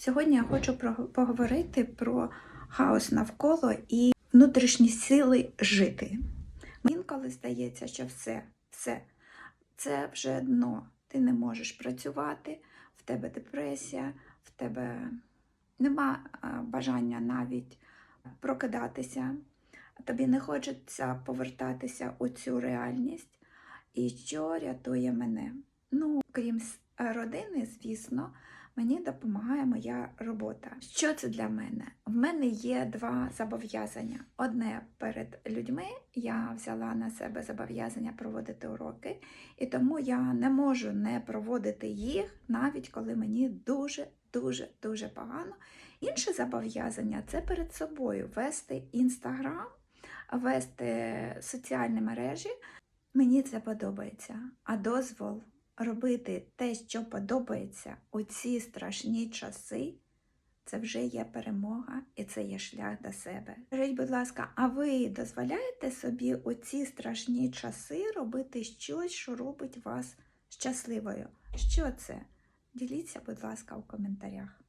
Сьогодні я хочу поговорити про хаос навколо і внутрішні сили жити. Інколи здається, що все, все, це вже дно. Ти не можеш працювати, в тебе депресія, в тебе нема бажання навіть прокидатися, тобі не хочеться повертатися у цю реальність. І що рятує мене? Ну, крім родини, звісно, мені допомагає моя робота. Що це для мене? В мене є два зобов'язання. Одне перед людьми я взяла на себе зобов'язання проводити уроки, і тому я не можу не проводити їх, навіть коли мені дуже, дуже, дуже погано. Інше зобов'язання це перед собою вести інстаграм, вести соціальні мережі. Мені це подобається. А дозвол робити те, що подобається у ці страшні часи, це вже є перемога і це є шлях до себе. Скажіть, будь ласка, а ви дозволяєте собі у ці страшні часи робити щось, що робить вас щасливою? Що це? Діліться, будь ласка, у коментарях.